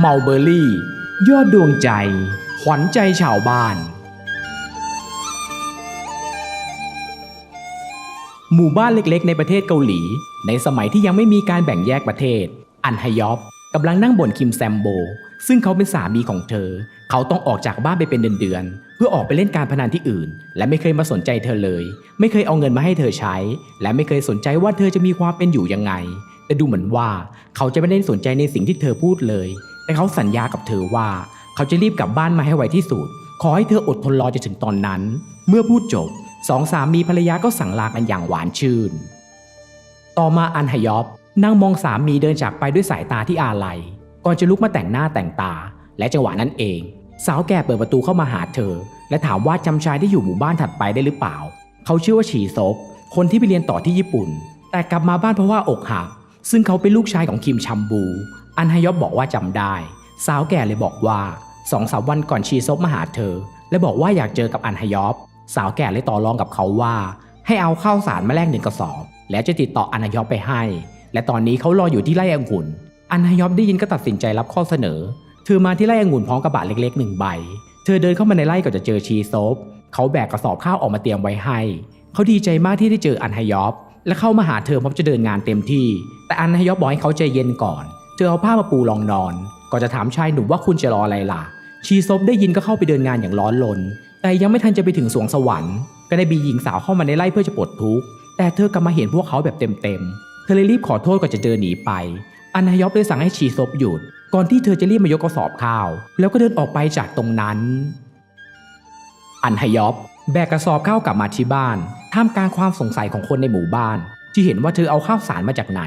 เมาเบอร์รี่ ยอดดวงใจ ขวัญใจชาวบ้าน หมู่บ้านเล็กๆ ในประเทศเกาหลี ในสมัยที่ยังไม่มีการแบ่งแยกประเทศ อันฮยอปกำลังนั่งบ่นคิมแซมโบ ซึ่งเขาเป็นสามีของเธอ เขาต้องออกจากบ้านไปเป็นเดือนๆเพื่อออกไปเล่นการพนันที่อื่น และไม่เคยมาสนใจเธอเลย ไม่เคยเอาเงินมาให้เธอใช้ และไม่เคยสนใจว่าเธอจะมีความเป็นอยู่ยังไงแต่ดูเหมือนว่าเขาจะไม่ได้สนใจในสิ่งที่เธอพูดเลย แต่เขาสัญญากับเธอว่า เขาจะรีบกลับบ้านมาให้ไวที่สุด ขอให้เธออดทนรอจนถึงตอนนั้น เมื่อพูดจบสองสามีภรรยาก็สั่งลากันอย่างหวานชื่น ต่อมาอันฮยอบนั่งมองสามีเดินจากไปด้วยสายตาที่อาลัย ก่อนจะลุกมาแต่งหน้าแต่งตา และจังหวะนั้นเอง สาวแก่เปิดประตูเข้ามาหาเธอ และถามว่าจำชายที่อยู่หมู่บ้านถัดไปได้หรือเปล่า เขาชื่อว่าฉีซบคนที่ไปเรียนต่อที่ญี่ปุ่น แต่กลับมาบ้านเพราะว่าอกหักซึ่งเขาเป็นลูกชายของคิมชัมบู อันฮยอบบอกว่าจำได้ สาวแก่เลยบอกว่าสองสามวันก่อนชีซบมาหาเธอ และบอกว่าอยากเจอกับอันฮยอบ สาวแก่เลยต่อรองกับเขาว่า ให้เอาข้าวสารมาแลกหนึ่งกระสอบ แล้วจะติดต่ออันฮยอบไปให้ และตอนนี้เขารออยู่ที่ไร่องุ่น อันฮยอบได้ยินก็ตัดสินใจรับข้อเสนอ เธอมาที่ไร่องุ่นพร้อมกระบะเล็กๆหนึ่งใบ เธอเดินเข้ามาในไร่ก็จะเจอชีโซฟเขาแบกกระสอบข้าวออกมาเตรียมไว้ให้ เขาดีใจมากที่ได้เจออันฮยอบ และเข้ามาหาเธอพร้อมจะเดินงานเต็มที่ แต่อันฮยอบบอกให้เขาใจเย็นก่อน เธอเอาผ้ามาปูรองนอนก่อนจะถามชายหนุ่มว่าคุณจะรออะไรล่ะ ชีซบได้ยินก็เข้าไปเดินงานอย่างร้อนรน แต่ยังไม่ทันจะไปถึงสวงสวรรค์ ก็ได้มีหญิงสาวเข้ามาในไร่เพื่อจะปลดทุกข์ แต่เธอกลับมาเห็นพวกเขาแบบเต็มๆ เธอเลยรีบขอโทษก่อนจะเดินหนีไป อันฮยอบเลยสั่งให้ชีซบหยุด ก่อนที่เธอจะรีบมายกกระสอบข้าว แล้วก็เดินออกไปจากตรงนั้น อันฮยอบแบกกระสอบข้าวกลับมาที่บ้าน ท่ามกลางความสงสัยของคนในหมู่บ้าน ที่เห็นว่าเธอเอาข้าวสารมาจากไหน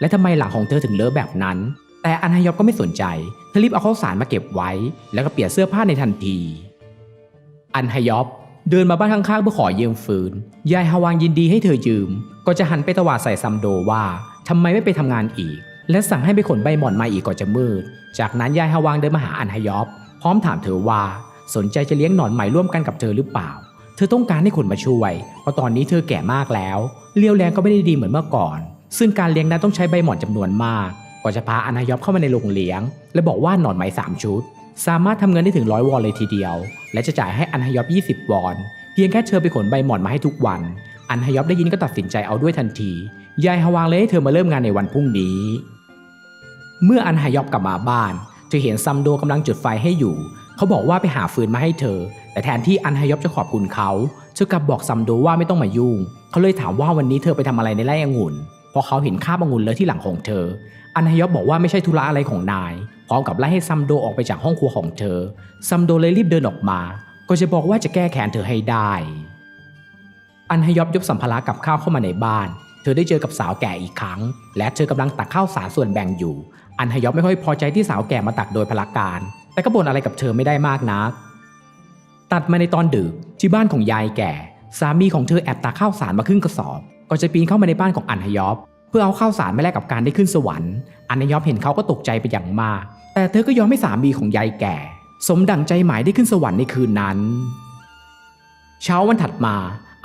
และทำไมหลังของเธอถึงเลอะแบบนั้น แต่อันฮยอบก็ไม่สนใจเธอรีบเอาข้าวสารมาเก็บไว้ แล้วก็เปลี่ยนเสื้อผ้าในทันที อันฮยอบเดินมาบ้านข้างๆเพื่อขอยืมฟืน ยายฮาวางยินดีให้เธอยืม ก็จะหันไปตวาดใส่ซัมโดว่าทำไมไม่ไปทำงานอีก และสั่งให้ไปขนใบหม่อนมาอีกก่อนจะมืด จากนั้นยายฮาวางเดินมาหาอันฮยอบ พร้อมถามเธอว่าสนใจจะเลี้ยงหนอนใหม่ร่วมกันกับเธอหรือเปล่า เธอต้องการให้คนมาช่วย เพราะตอนนี้เธอแก่มากแล้ว เลี้ยวแรงก็ไม่ได้ดีเหมือนเมื่อก่อน ซึ่งการเลี้ยงนั้นต้องใช้ใบหมอนจำนวนมากกว่าจะพาอันฮยอบเข้ามาในโรงเลี้ยง และบอกว่าหนอนไหมสามชุด สามารถทำเงินได้ถึงร้อยวอนเลยทีเดียว และจะจ่ายให้อันฮยอบ20 วอน เพียงแค่เธอไปขนใบหมอนมาให้ทุกวัน อันฮยอบได้ยินก็ตัดสินใจเอาด้วยทันที ยายฮาวางเลยให้เธอมาเริ่มงานในวันพรุ่งนี้ เมื่ออันฮยอบกลับมาบ้าน เธอเห็นซัมโดกำลังจุดไฟให้อยู่ เขาบอกว่าไปหาฟืนมาให้เธอ แต่แทนที่อันฮยอบจะขอบคุณเขาเธอกลับบอกซัมโดว่าไม่ต้องมายุ่ง เขาเลยถามว่าวันนี้เธอไปทำอะไรในไร่องุ่นเพราะเขาเห็นคาบองุ่นเลอะที่หลังของเธอ อันฮยอบบอกว่าไม่ใช่ธุระอะไรของนาย พร้อมกับไล่ให้ซัมโดออกไปจากห้องครัวของเธอ ซัมโดเลยรีบเดินออกมา ก็จะบอกว่าจะแก้แค้นเธอให้ได้ อันฮยอบยกสัมภาระกับข้าวเข้ามาในบ้าน เธอได้เจอกับสาวแก่อีกครั้ง และเธอกำลังตักข้าวสารส่วนแบ่งอยู่ อันฮยอบไม่ค่อยพอใจที่สาวแก่มาตักโดยพละการ แต่ก็บ่นอะไรกับเธอไม่ได้มากนัก ตัดมาในตอนดึกที่บ้านของยายแก่ สามีของเธอแอบตักข้าวสารมาครึ่งกระสอบก็จะปีนเข้ามาในบ้านของอันฮยอบ เพื่อเอาข้าวสารมาแลกกับการได้ขึ้นสวรรค์อันฮยอบเห็นเขาก็ตกใจไปอย่างมาก แต่เธอก็ยอมให้สามีของยายแก่ สมดังใจหมายได้ขึ้นสวรรค์ในคืนนั้น เช้าวันถัดมา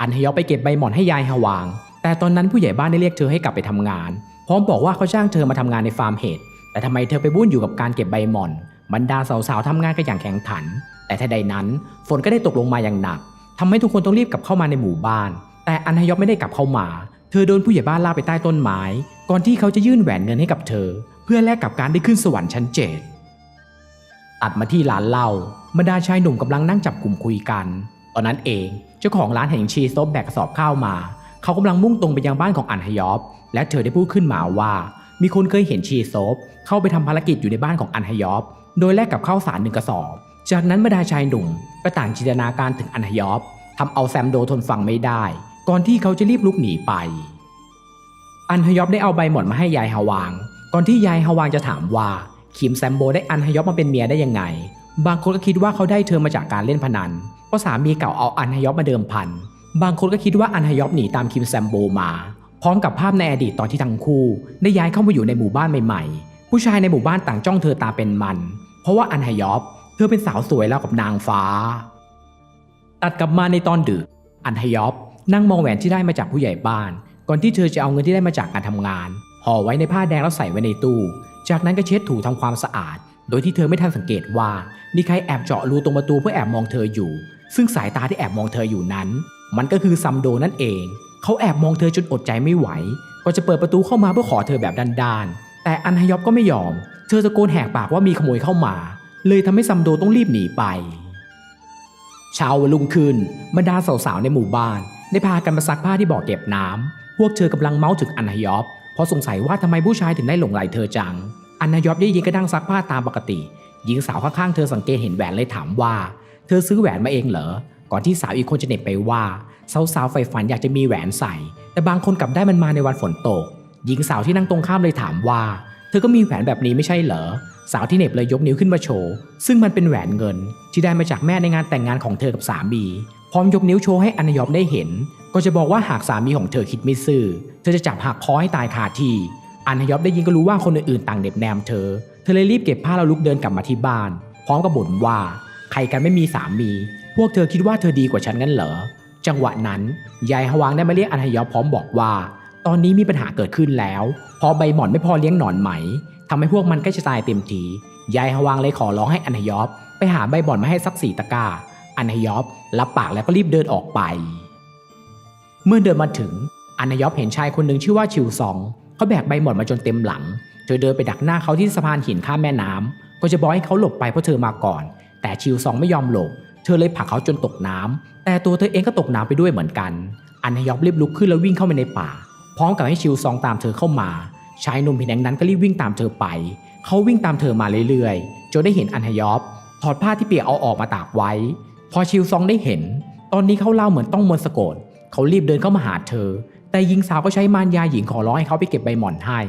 อันฮยอบไปเก็บใบหมอนให้ยายฮาวาง แต่ตอนนั้นผู้ใหญ่บ้านได้เรียกเธอให้กลับไปทำงาน พร้อมบอกว่าเขาจ้างเธอมาทำงานในฟาร์มเห็ดแต่ทำไมเธอไปบุ่นอยู่กับการเก็บใบหมอน บรรดาสาวๆทำงานกันอย่างแข็งขัน แต่ทันใดนั้นฝนก็ได้ตกลงมาอย่างหนักทำให้ทุกคนต้องรีบกลับเข้ามาในหมู่บ้าน แต่อันฮยอบไม่ได้กลับเข้ามา เธอโดนผู้ใหญ่บ้านลากไปใต้ต้นไม้ ก่อนที่เขาจะยื่นแหวนเงินให้กับเธอ เพื่อแลกกับการได้ขึ้นสวรรค์ชั้นเจ็ดตัดมาที่ร้านเหล้าบรรดาชายหนุ่มกำลังนั่งจับกลุ่มคุยกัน ตอนนั้นเองเจ้าของร้านแห่งชีซบแบกกระสอบข้าวมา เขากำลังมุ่งตรงไปยังบ้านของอันฮยอบ และเธอได้พูดขึ้นมาว่า มีคนเคยเห็นชีโซบเข้าไปทำภารกิจอยู่ในบ้านของอันฮยอบโดยแลกกับข้าวสารหนึ่งกระสอบ จากนั้นบรรดาชายหนุ่มก็ต่างจินตนาการถึงอันฮยอบทำเอาแซมโดทนฟังไม่ได้ ก่อนที่เขาจะรีบลุกหนีไป อันฮยอบได้เอาใบหมอนมาให้ยายฮาวาง ก่อนที่ยายฮาวางจะถามว่าคิมแซมโบได้อันฮยอบมาเป็นเมียได้ยังไง บางคนก็คิดว่าเขาได้เธอมาจากการเล่นพนันเพราะสามีเก่าเอาอันฮยอบมาเดิมพัน บางคนก็คิดว่าอันฮยอบหนีตามคิมแซมโบมา พร้อมกับภาพในอดีตตอนที่ทั้งคู่ ได้ย้ายเข้ามาอยู่ในหมู่บ้านใหม่ๆ ผู้ชายในหมู่บ้านต่างจ้องเธอตาเป็นมัน เพราะว่าอันฮยอบเธอเป็นสาวสวยแล้วกับนางฟ้า ตัดกลับมาในตอนดึก อันฮยอบนั่งมองแหวนที่ได้มาจากผู้ใหญ่บ้าน ก่อนที่เธอจะเอาเงินที่ได้มาจากการทำงานห่อไว้ในผ้าแดงแล้วใส่ไว้ในตู้ จากนั้นก็เช็ดถูทำความสะอาด โดยที่เธอไม่ทันสังเกตว่า มีใครแอบเจาะรูตรงประตูเพื่อแอบมองเธออยู่ ซึ่งสายตาที่แอบมองเธออยู่นั้น มันก็คือซัมโดนั่นเอง เขาแอบมองเธอจนอดใจไม่ไหว ก็จะเปิดประตูเข้ามาเพื่อขอเธอแบบด้านๆ แต่อันฮยอบก็ไม่ยอม เธอตะโกนแหกปากว่ามีขโมยเข้ามา เลยทำให้ซัมโดต้องรีบหนีไป เช้าวันรุ่งขึ้นบรรดาสาวๆในหมู่บ้าน ได้พากันมาซักผ้าที่บ่อเก็บน้ำพวกเธอกำลังเมาส์ถึงอันฮยอบ เพราะสงสัยว่าทำไมผู้ชายถึงได้หลงไหลเธอจัง อันฮยอบได้ยินก็ดังซักผ้าตามปกติ หญิงสาวข้างๆเธอสังเกตเห็นแหวนเลยถามว่า เธอซื้อแหวนมาเองเหรอ ก่อนที่สาวอีกคนจะเหน็บไปว่า สาวๆใฝ่ฝันอยากจะมีแหวนใส่ แต่บางคนกลับได้มันมาในวันฝนตก หญิงสาวที่นั่งตรงข้ามเลยถามว่า เธอก็มีแหวนแบบนี้ไม่ใช่เหรอ สาวที่เหน็บเลยยกนิ้วขึ้นมาโชว์ ซึ่งมันเป็นแหวนเงิน ที่ได้มาจากแม่ในงานแต่งงานของเธอกับสามี พร้อมยกนิ้วโชว์ให้อนยอบได้เห็น ก็จะบอกว่าหากสามีของเธอคิดไม่ซื่อ เธอจะจับหักคอให้ตายคาที่อนยอบได้ยินก็รู้ว่าคนอื่นๆต่างเหน็บแนมเธอ เธอเลยรีบเก็บผ้าแล้วลุกเดินกลับมาที่บ้าน พร้อมกับบ่นว่า ใครกันไม่มีสามี พวกเธอคิดว่าเธอดีกว่าฉันงั้นเหรอ จังหวะนั้นยายฮวางได้มาเรียกอันฮยอบพร้อมบอกว่า ตอนนี้มีปัญหาเกิดขึ้นแล้ว พอใบหมอนไม่พอเลี้ยงหนอนไหมทำให้พวกมันใกล้จะตายเต็มทียายฮวางเลยขอร้องให้อันฮยอบไปหาใบหมอนมาให้สักสี่ตะกร้าอันฮยอบรับปากแล้วก็รีบเดินออกไป เมื่อเดินมาถึงอันฮยอบเห็นชายคนหนึ่งชื่อว่าชิวซองเขาแบกใบหมอนมาจนเต็มหลังเธอเดินไปดักหน้าเขาที่สะพานหินข้ามแม่น้ำก็จะบอกให้เขาหลบไปเพราะเธอมาก่อน แต่ชิวซองไม่ยอมหลบ เธอเลยผลักเขาจนตกน้ำแต่ตัวเธอเองก็ตกน้ำไปด้วยเหมือนกัน อันฮยอบรีบลุกขึ้นแล้ววิ่งเข้ามาในป่า พร้อมกับให้ชิวซองตามเธอเข้ามา ชายหนุ่มเพียงแดงนั้นก็รีบวิ่งตามเธอไป เขาวิ่งตามเธอมาเรื่อยๆ จนได้เห็นอันฮยอบถอดผ้าที่เปียกเอาออกมาตากไว้ พอชิวซองได้เห็น ตอนนี้เขาเล่าเหมือนต้องมนสะกด เขารีบเดินเข้ามาหาเธอ แต่หญิงสาวก็ใช้มารยาหญิงขอร้องให้เขาไปเก็บใบหม่อนให้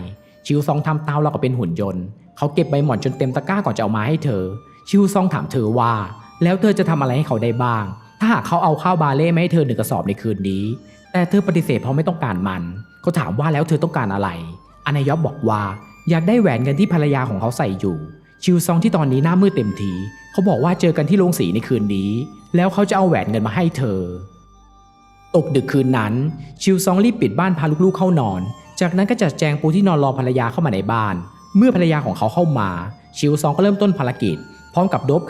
ชิวซองทำตามเรากับเป็นหุ่นยนต์ เขาเก็บใบหม่อนจนเต็มตะกร้าก่อนจะเอามาให้เธอ ชิวซองถามเธอว่า แล้วเธอจะทำอะไรให้เขาได้บ้าง ถ้าหากเขาเอาข้าวบาเล่ไมาให้เธอหนึ่งกระสอบในคืนนี้ แต่เธอปฏิเสธเพราะไม่ต้องการมัน เขาถามว่าแล้วเธอต้องการอะไร อานายอบบอกว่าอยากได้แหวนเงินที่ภรรยาของเขาใส่อยู่ ชิวซองที่ตอนนี้หน้ามืดเต็มที เขาบอกว่าเจอกันที่โรงสีในคืนนี้ แล้วเขาจะเอาแหวนเงินมาให้เธอ ตกดึกคืนนั้น ชิวซองรีบปิดบ้านพาลูกๆเข้านอน จากนั้นก็จัดแจงปูที่นอนรอภรรยาเข้ามาในบ้าน เมื่อภรรยาของเขาเข้ามา ชิวซองก็เริ่มต้นภารกิจ พร้อมกับโดบไข่